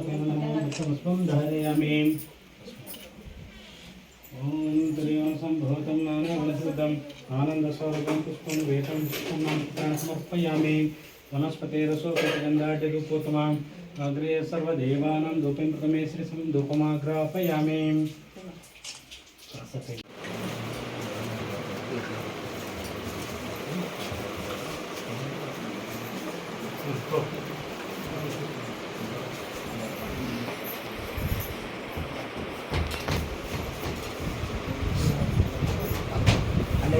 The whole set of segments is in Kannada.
पुष्पार्पणं पुष्पं धारयामि ॐ त्रियों सम्भूतं नानावनस्पतम् आनन्दस्वरूपं पुष्पं वेतं पुष्पं नाम पुत्रान् समर्पयामि वनस्पतिरसोपगन्धाढ्यरूपोत्तमाम् अग्रे सर्वदेवानां धूपं प्रथमे श्रीसं धूपमाग्रापयामि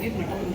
mutton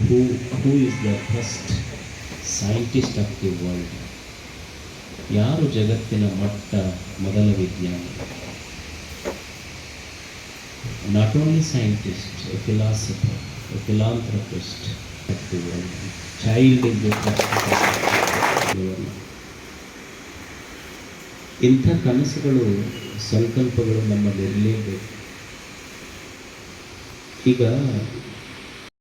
who, who is the first scientist of the world? ಯಾರು ಜಗತ್ತಿನ ಮಟ್ಟ ಮೊದಲ ವಿಜ್ಞಾನಿ? Not only scientist a philosopher a philanthropist child ಇಂಥ ಕನಸುಗಳು ಸಂಕಲ್ಪಗಳು ನಮ್ಮಲ್ಲಿರಲೇಬೇಕು ಈಗ